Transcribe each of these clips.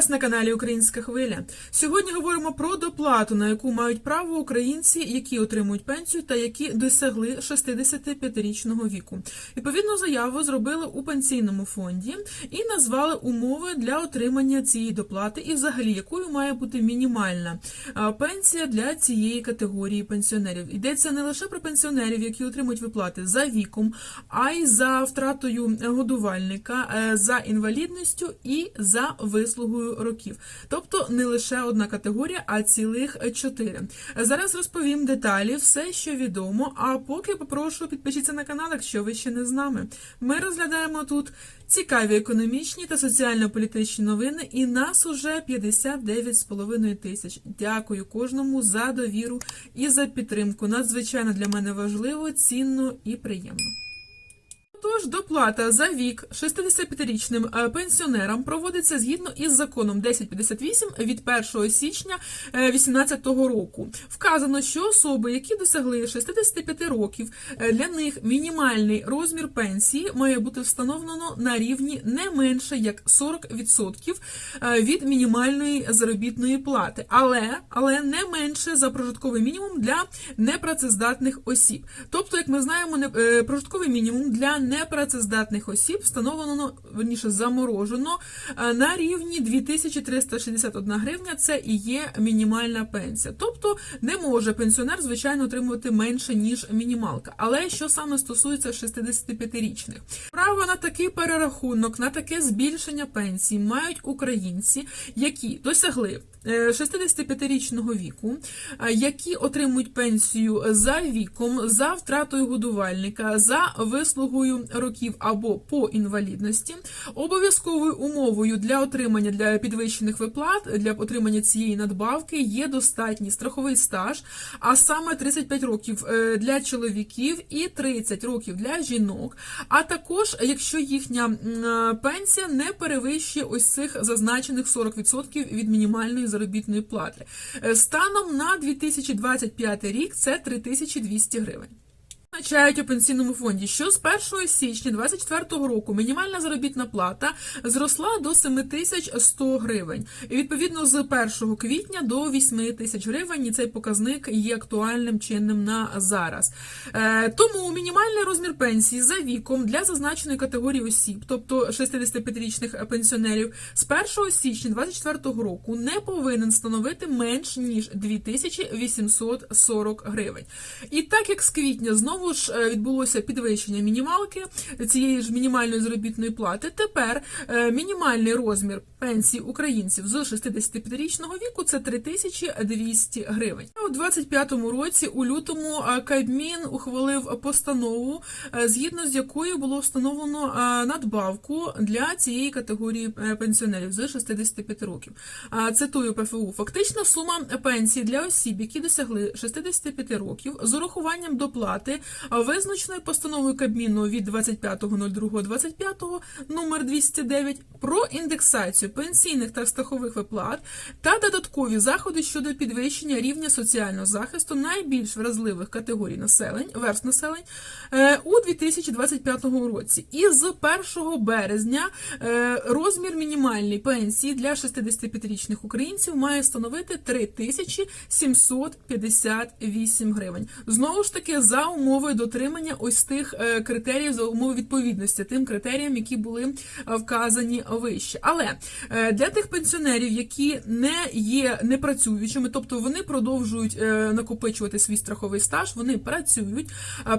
вас на каналі Українська Хвиля. Сьогодні говоримо про доплату, на яку мають право українці, які отримують пенсію та які досягли 65-річного віку. Відповідну заяву зробили у пенсійному фонді і назвали умови для отримання цієї доплати, і взагалі якою має бути мінімальна пенсія для цієї категорії пенсіонерів. Йдеться не лише про пенсіонерів, які отримують виплати за віком, а й за втратою годувальника, е, за інвалідністю і за вислугою років. Тобто не лише одна категорія, а цілих чотири. Зараз розповім деталі, все, що відомо. А поки попрошу підпишіться на канал, якщо ви ще не з нами. Ми розглядаємо тут цікаві економічні та соціально-політичні новини, і нас уже 59,5 тисяч. Дякую кожному за довіру і за підтримку. Надзвичайно для мене важливо, цінно і приємно. Тож доплата за вік 65-річним е, пенсіонерам проводиться згідно із законом 1058 від 1 січня 2018 року. Вказано, що особи, які досягли 65 років, е, для них мінімальний розмір пенсії має бути встановлено на рівні не менше як 40% е, від мінімальної заробітної плати, але, але не менше за прожитковий мінімум для непрацездатних осіб. Тобто, як ми знаємо, не- е, прожитковий мінімум для непрацездатних осіб встановлено верніше заморожено е, на рівні 2361 гривня. Це і є мінімальна пенсія. Тобто не може пенсіонер, звичайно, отримувати менше ніж мінімалка. Але що саме стосується 65-річних, право на такий перерахунок, на таке збільшення пенсії мають українці, які досягли 65-річного віку, е, які отримують пенсію за віком, за втратою годувальника, за вислугою років або по інвалідності. Обов'язковою умовою для отримання для підвищених виплат для отримання цієї надбавки є достатній страховий стаж, а саме 35 років е, для чоловіків і 30 років для жінок. А також, якщо їхня е, пенсія не перевищує ось цих зазначених 40% від мінімальної заробітної плати. Е, Станом на 2025 рік це 3200 гривень. Зазначають у пенсійному фонді, що з 1 січня 2024 року мінімальна заробітна плата зросла до 7100 гривень. І відповідно з 1 квітня до 8 тисяч гривень і цей показник є актуальним чинним на зараз. Е, тому мінімальний розмір пенсії за віком для зазначеної категорії осіб, тобто 65-річних пенсіонерів, з 1 січня 2024 року не повинен становити менш ніж 2840 гривень. І так як з квітня знову ж е, відбулося підвищення мінімалки цієї ж мінімальної заробітної плати, тепер е, мінімальний розмір пенсії українців з 65-річного віку це 3200 гривень. У 25-му році у лютому е, Кабмін ухвалив постанову, згідно з якою було встановлено надбавку для цієї категорії пенсіонерів з 65 років. Цитую ПФУ. Фактична сума пенсії для осіб, які досягли 65 років, з урахуванням доплати, а, визначеної постановою Кабміну від 25.02.25 номер 209 про індексацію пенсійних та страхових виплат та додаткові заходи щодо підвищення рівня соціального захисту найбільш вразливих категорій населень, верст населень е, у 2025 році. І з 1 березня е, розмір мінімальної пенсії для 65-річних українців має становити 3758 гривень. Знову ж таки, за умовою дотримання ось тих е, критеріїв, за умови відповідності тим критеріям, які були е, вказані вище. Але е, для тих пенсіонерів, які не є непрацюючими, тобто вони продовжують накопичувати свій страховий стаж, вони працюють.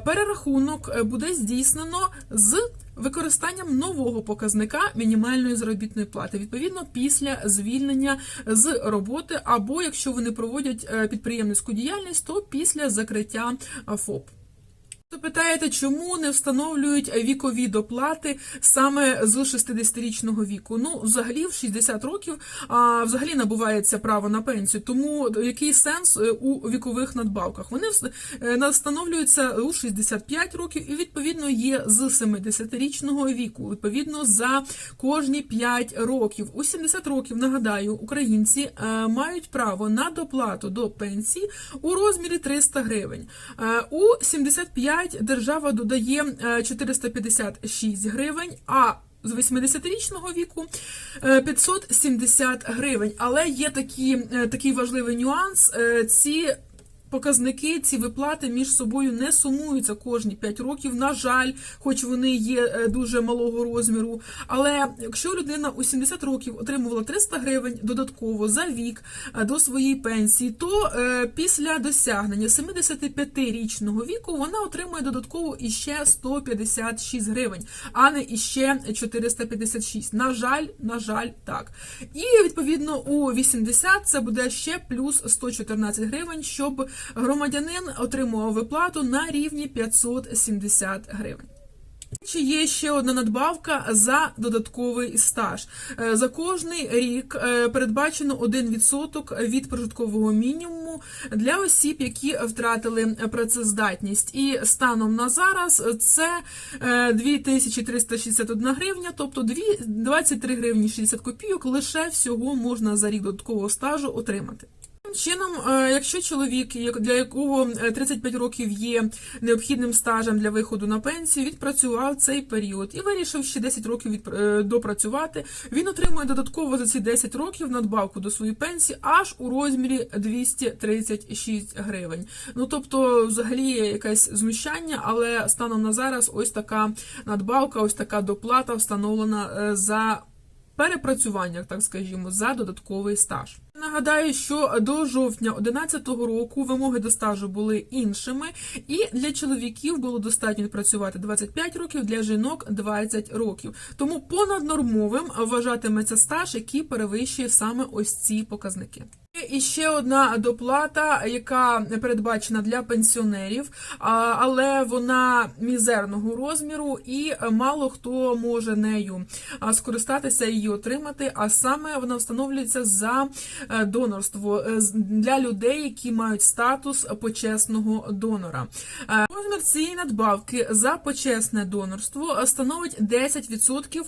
Перерахунок буде здійснено з використанням нового показника мінімальної заробітної плати, відповідно після звільнення з роботи, або якщо вони проводять підприємницьку діяльність, то після закриття ФОП. То питаєте, чому не встановлюють вікові доплати саме з 60-річного віку? Ну, взагалі, в 60 років а, взагалі набувається право на пенсію. Тому який сенс е, у вікових надбавках? Вони е, встановлюються у 65 років і відповідно є з 70-річного віку. Відповідно за кожні 5 років. У 70 років нагадаю, українці е, мають право на доплату до пенсії у розмірі 300 гривень. У 75 держава додає е, 456 гривень, а з 80-річного віку е, 570 гривень. Але є такі, е, такий важливий нюанс. Е, Ці Показники, ці виплати між собою не сумуються кожні 5 років. На жаль, хоч вони є е, дуже малого розміру. Але якщо людина у 70 років отримувала 300 гривень додатково за вік е, до своєї пенсії, то е, після досягнення 75-річного віку вона отримує додатково іще 156 гривень, а не іще 456. На жаль, на жаль, так. І відповідно у 80 це буде ще плюс 114 гривень, щоб громадянин отримував виплату на рівні 570 гривень. Чи є ще одна надбавка за додатковий стаж? Е, За кожний рік е, передбачено 1% від прожиткового мінімуму для осіб, які втратили працездатність. І станом на зараз це е, 2361 гривня, тобто дві- 23 гривні 60 копійок лише всього можна за рік додаткового стажу отримати. Таким Чином, е, якщо чоловік, для якого е, 35 років є необхідним стажем для виходу на пенсію, відпрацював цей період і вирішив ще 10 років е, допрацювати, він отримує додатково за ці 10 років надбавку до своєї пенсії аж у розмірі 236 гривень. Ну тобто, взагалі якесь знущання, але станом на зараз ось така надбавка, ось така доплата встановлена е, за перепрацювання, так скажімо, за додатковий стаж. Нагадаю, що до жовтня 2011 року вимоги до стажу були іншими, і для чоловіків було достатньо працювати 25 років, для жінок 20 років. Тому понаднормовим вважатиметься стаж, який перевищує саме ось ці показники. І ще одна доплата, яка передбачена для пенсіонерів, але вона мізерного розміру, і мало хто може нею скористатися її отримати. А саме вона встановлюється за е, донорство е, для людей, які мають статус почесного донора. Е, Розмір цієї надбавки за почесне донорство становить 10%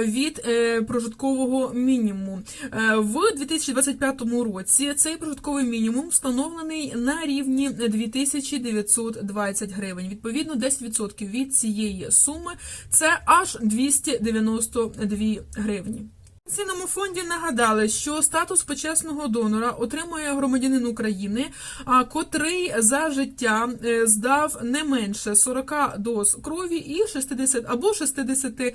від прожиткового мінімуму. В 2025 році цей прожитковий мінімум встановлений на рівні 2920 гривень. Відповідно, 10% від цієї суми це аж 292 гривні. Пенсійному фонді нагадали, що статус почесного донора отримує громадянин України, котрий за життя е, здав не менше 40 доз крові і 60 або 60 е,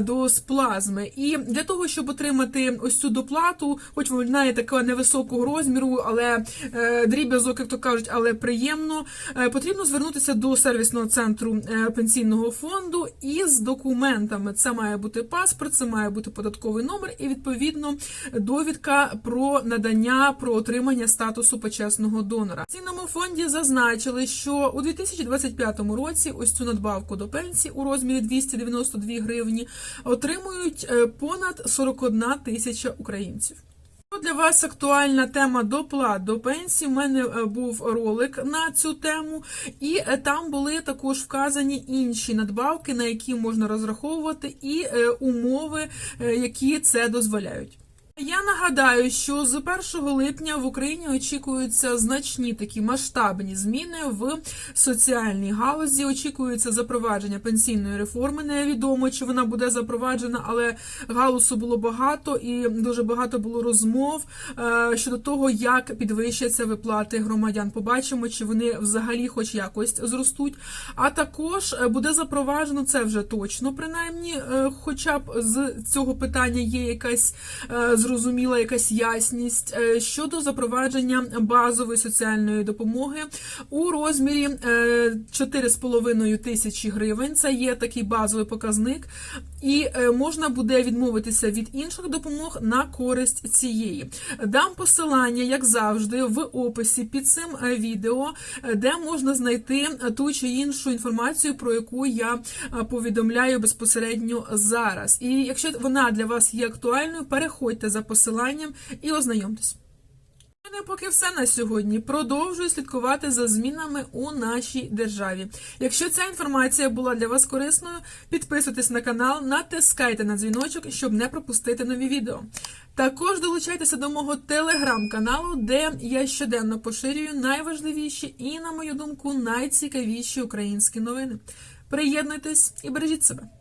доз плазми. І для того, щоб отримати ось цю доплату, хоч вона є такого невисокого розміру, але е, дріб'язок, як то кажуть, але приємно, потрібно звернутися до сервісного центру пенсійного фонду із документами. Це має бути паспорт, це має бути податковий номер і відповідно довідка про надання про отримання статусу почесного донора. В цінному фонді зазначили, що у 2025 році ось цю надбавку до пенсії у розмірі 292 гривні отримують е, понад 41 тисяча українців. Для вас актуальна тема доплат до пенсії. У мене е, був ролик на цю тему, і е, там були також вказані інші надбавки, на які можна розраховувати, і е, умови, які це дозволяють. Я нагадаю, що з 1 липня в Україні очікуються значні такі масштабні зміни в соціальній галузі. Очікується запровадження пенсійної реформи. Невідомо, чи вона буде запроваджена, але галусу було багато і дуже багато було розмов е, щодо того, як підвищаться виплати громадян. Побачимо, чи вони взагалі хоч якось зростуть. А також е, буде запроваджено це вже точно, принаймні, е, хоча б з цього питання є якась е, зрозуміла якась ясність е, щодо запровадження базової соціальної допомоги у розмірі е, 4,5 тисячі гривень. Це є такий базовий показник, і е, можна буде відмовитися від інших допомог на користь цієї. Дам посилання, як завжди, в описі під цим е, відео, е, де можна знайти ту чи іншу інформацію, про яку я е, повідомляю безпосередньо зараз. І якщо вона для вас є актуальною, переходьте за посиланням і ознайомтесь. Мене поки все на сьогодні. Продовжую слідкувати за змінами у нашій державі. Якщо ця інформація була для вас корисною, підписуйтесь на канал, натискайте на дзвіночок, щоб не пропустити нові відео. Також долучайтеся до мого телеграм-каналу, де я щоденно поширюю найважливіші і, на мою думку, найцікавіші українські новини. Приєднуйтесь і бережіть себе.